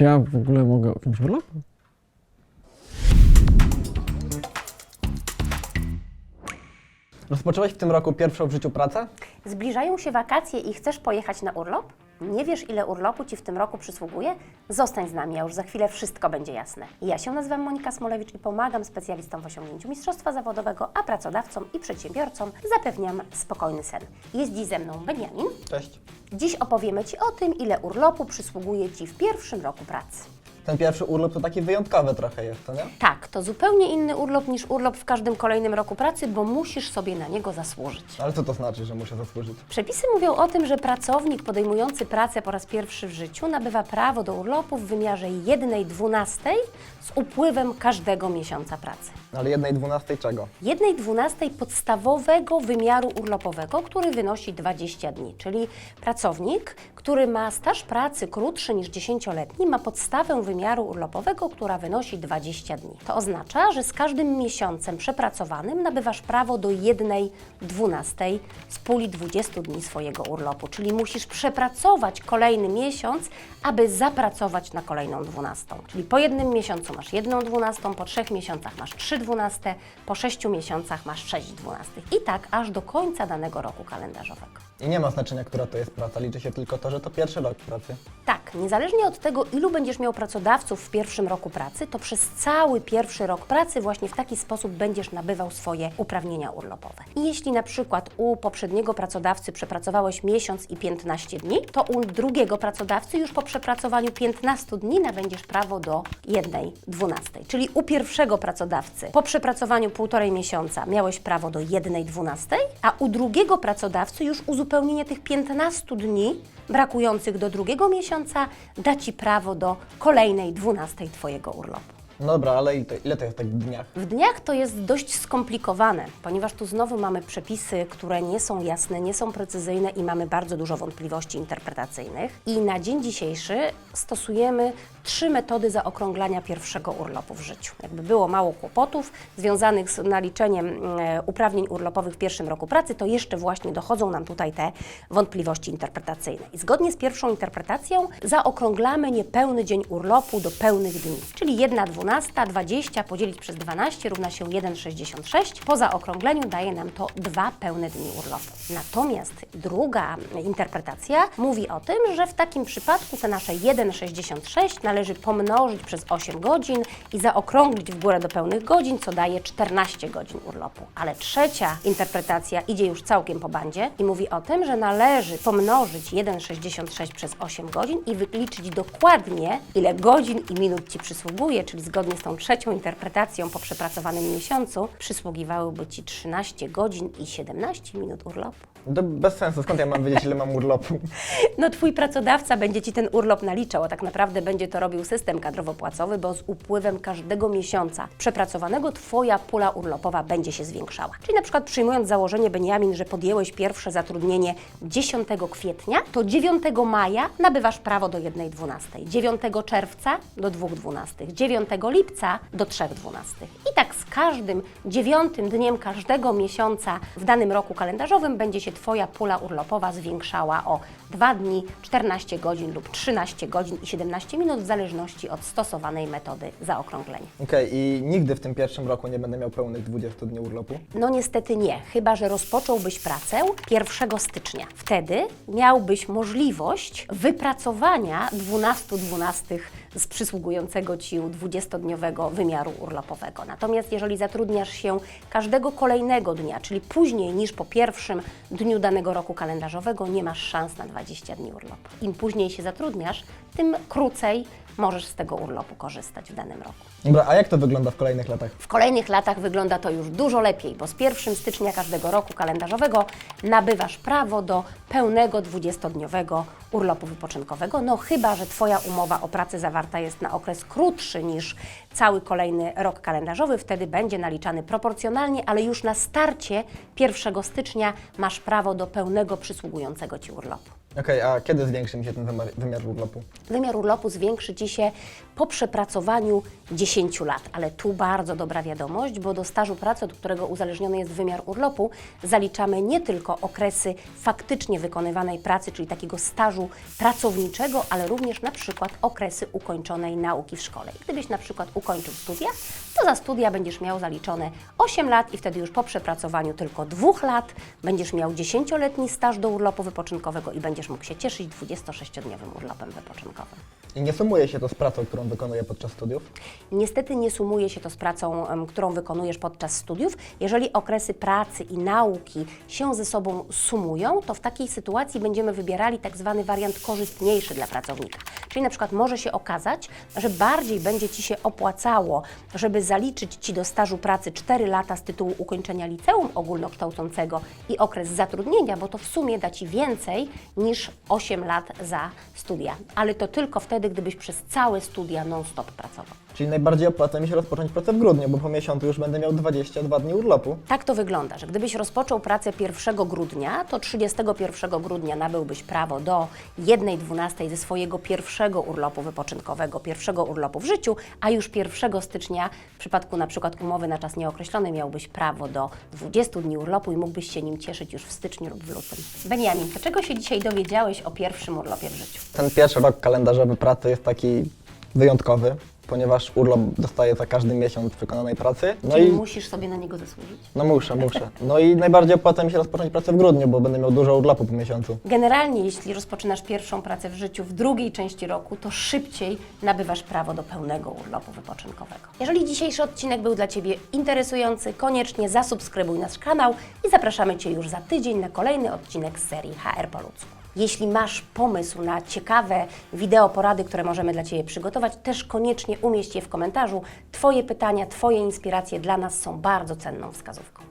czy ja w ogóle mogę wziąć urlop? Rozpocząłeś w tym roku pierwszą w życiu pracę? Zbliżają się wakacje i chcesz pojechać na urlop? Nie wiesz, ile urlopu Ci w tym roku przysługuje? Zostań z nami, a już za chwilę wszystko będzie jasne. Ja się nazywam Monika Smolewicz i pomagam specjalistom w osiągnięciu mistrzostwa zawodowego, a pracodawcom i przedsiębiorcom zapewniam spokojny sen. Jest dziś ze mną Beniamin. Cześć. Dziś opowiemy Ci o tym, ile urlopu przysługuje Ci w pierwszym roku pracy. Ten pierwszy urlop to taki wyjątkowy trochę jest, to nie? Tak, to zupełnie inny urlop niż urlop w każdym kolejnym roku pracy, bo musisz sobie na niego zasłużyć. Ale co to znaczy, że muszę zasłużyć? Przepisy mówią o tym, że pracownik podejmujący pracę po raz pierwszy w życiu nabywa prawo do urlopu w wymiarze 1 dwunastej z upływem każdego miesiąca pracy. Ale jednej dwunastej czego? 1 dwunastej podstawowego wymiaru urlopowego, który wynosi 20 dni, czyli pracownik, który ma staż pracy krótszy niż 10-letni, ma podstawę wymiaru urlopowego, która wynosi 20 dni. To oznacza, że z każdym miesiącem przepracowanym nabywasz prawo do 1 dwunastej z puli 20 dni swojego urlopu, czyli musisz przepracować kolejny miesiąc, aby zapracować na kolejną dwunastą. Czyli po jednym miesiącu masz jedną dwunastą, po trzech miesiącach masz trzy dwunaste, po sześciu miesiącach masz sześć dwunastych. I tak aż do końca danego roku kalendarzowego. I nie ma znaczenia, która to jest praca, liczy się tylko to, że to pierwszy rok pracy. Tak, niezależnie od tego, ilu będziesz miał pracodawców w pierwszym roku pracy, to przez cały pierwszy rok pracy właśnie w taki sposób będziesz nabywał swoje uprawnienia urlopowe. I jeśli na przykład u poprzedniego pracodawcy przepracowałeś miesiąc i 15 dni, to u drugiego pracodawcy już po przepracowaniu 15 dni nabędziesz prawo do jednej dwunastej. Czyli u pierwszego pracodawcy po przepracowaniu półtorej miesiąca miałeś prawo do jednej dwunastej, a u drugiego pracodawcy już uzupełnienie tych 15 dni brakujących do drugiego miesiąca da Ci prawo do kolejnej dwunastej Twojego urlopu. No dobra, ale i to, ile to jest tak w dniach? W dniach to jest dość skomplikowane, ponieważ tu znowu mamy przepisy, które nie są jasne, nie są precyzyjne i mamy bardzo dużo wątpliwości interpretacyjnych. I na dzień dzisiejszy stosujemy trzy metody zaokrąglania pierwszego urlopu w życiu. Jakby było mało kłopotów związanych z naliczeniem e, uprawnień urlopowych w pierwszym roku pracy, to jeszcze właśnie dochodzą nam tutaj te wątpliwości interpretacyjne. I zgodnie z pierwszą interpretacją zaokrąglamy niepełny dzień urlopu do pełnych dni, czyli 1 12, 20 podzielić przez 12 równa się 1,66. Po zaokrągleniu daje nam to dwa pełne dni urlopu. Natomiast druga interpretacja mówi o tym, że w takim przypadku te nasze 1,66 należy pomnożyć przez 8 godzin i zaokrąglić w górę do pełnych godzin, co daje 14 godzin urlopu. Ale trzecia interpretacja idzie już całkiem po bandzie i mówi o tym, że należy pomnożyć 1,66 przez 8 godzin i wyliczyć dokładnie, ile godzin i minut Ci przysługuje, czyli zgodnie z tą trzecią interpretacją po przepracowanym miesiącu przysługiwałyby Ci 13 godzin i 17 minut urlopu. To bez sensu, skąd ja mam wiedzieć, ile mam urlopu? No Twój pracodawca będzie Ci ten urlop naliczał, a tak naprawdę będzie to robił system kadrowo-płacowy, bo z upływem każdego miesiąca przepracowanego Twoja pula urlopowa będzie się zwiększała. Czyli na przykład przyjmując założenie, Beniamin, że podjęłeś pierwsze zatrudnienie 10 kwietnia, to 9 maja nabywasz prawo do 1,12, 9 czerwca do 2,12, 9 lipca do 3,12. I tak z każdym dziewiątym dniem każdego miesiąca w danym roku kalendarzowym będzie się Twoja pula urlopowa zwiększała o 2 dni, 14 godzin lub 13 godzin i 17 minut w zależności od stosowanej metody zaokrąglenia. Okej, i nigdy w tym pierwszym roku nie będę miał pełnych 20 dni urlopu? No niestety nie, chyba że rozpocząłbyś pracę 1 stycznia. Wtedy miałbyś możliwość wypracowania 12 dwunastych z przysługującego Ci 20-dniowego wymiaru urlopowego. Natomiast jeżeli zatrudniasz się każdego kolejnego dnia, czyli później niż po pierwszym dniu danego roku kalendarzowego, nie masz szans na 20 dni urlopu. Im później się zatrudniasz, tym krócej możesz z tego urlopu korzystać w danym roku. Dobra, a jak to wygląda w kolejnych latach? W kolejnych latach wygląda to już dużo lepiej, bo z 1 stycznia każdego roku kalendarzowego nabywasz prawo do pełnego 20-dniowego urlopu wypoczynkowego, no chyba, że Twoja umowa o pracę zawarta jest na okres krótszy niż cały kolejny rok kalendarzowy, wtedy będzie naliczany proporcjonalnie, ale już na starcie 1 stycznia masz prawo do pełnego przysługującego Ci urlopu. Okej, a kiedy zwiększy mi się ten wymiar, wymiar urlopu? Wymiar urlopu zwiększy Ci się po przepracowaniu 10 lat, ale tu bardzo dobra wiadomość, bo do stażu pracy, od którego uzależniony jest wymiar urlopu, zaliczamy nie tylko okresy faktycznie wykonywanej pracy, czyli takiego stażu pracowniczego, ale również na przykład okresy ukończonej nauki w szkole. Gdybyś na przykład ukończył studia, to za studia będziesz miał zaliczone 8 lat i wtedy już po przepracowaniu tylko 2 lat będziesz miał 10-letni staż do urlopu wypoczynkowego i będziesz mógł się cieszyć 26-dniowym urlopem wypoczynkowym. I nie sumuje się to z pracą, którą wykonuję podczas studiów? Niestety nie sumuje się to z pracą, którą wykonujesz podczas studiów. Jeżeli okresy pracy i nauki się ze sobą sumują, to w takiej sytuacji będziemy wybierali tak zwany wariant korzystniejszy dla pracownika. Czyli na przykład może się okazać, że bardziej będzie Ci się opłacało, żeby zaliczyć Ci do stażu pracy 4 lata z tytułu ukończenia liceum ogólnokształcącego i okres zatrudnienia, bo to w sumie da Ci więcej niż 8 lat za studia. Ale to tylko wtedy, gdybyś przez całe studia non-stop pracował. Czyli najbardziej opłaca mi się rozpocząć pracę w grudniu, bo po miesiącu już będę miał 22 dni urlopu. Tak to wygląda, że gdybyś rozpoczął pracę 1 grudnia, to 31 grudnia nabyłbyś prawo do 1.12 ze swojego pierwszego urlopu wypoczynkowego, pierwszego urlopu w życiu, a już 1 stycznia przypadku na przykład umowy na czas nieokreślony miałbyś prawo do 20 dni urlopu i mógłbyś się nim cieszyć już w styczniu lub w lutym. Beniamin, to czego się dzisiaj dowiedziałeś o pierwszym urlopie w życiu? Ten pierwszy rok kalendarzowy pracy jest taki wyjątkowy, ponieważ urlop dostaję za każdy miesiąc wykonanej pracy. No Czyli i musisz sobie na niego zasłużyć? no muszę, muszę. No i najbardziej opłaca mi się rozpocząć pracę w grudniu, bo będę miał dużo urlopu po miesiącu. Generalnie, jeśli rozpoczynasz pierwszą pracę w życiu w drugiej części roku, to szybciej nabywasz prawo do pełnego urlopu wypoczynkowego. Jeżeli dzisiejszy odcinek był dla Ciebie interesujący, koniecznie zasubskrybuj nasz kanał i zapraszamy Cię już za tydzień na kolejny odcinek z serii HR po ludzku. Jeśli masz pomysł na ciekawe wideo porady, które możemy dla Ciebie przygotować, też koniecznie umieść je w komentarzu. Twoje pytania, Twoje inspiracje dla nas są bardzo cenną wskazówką.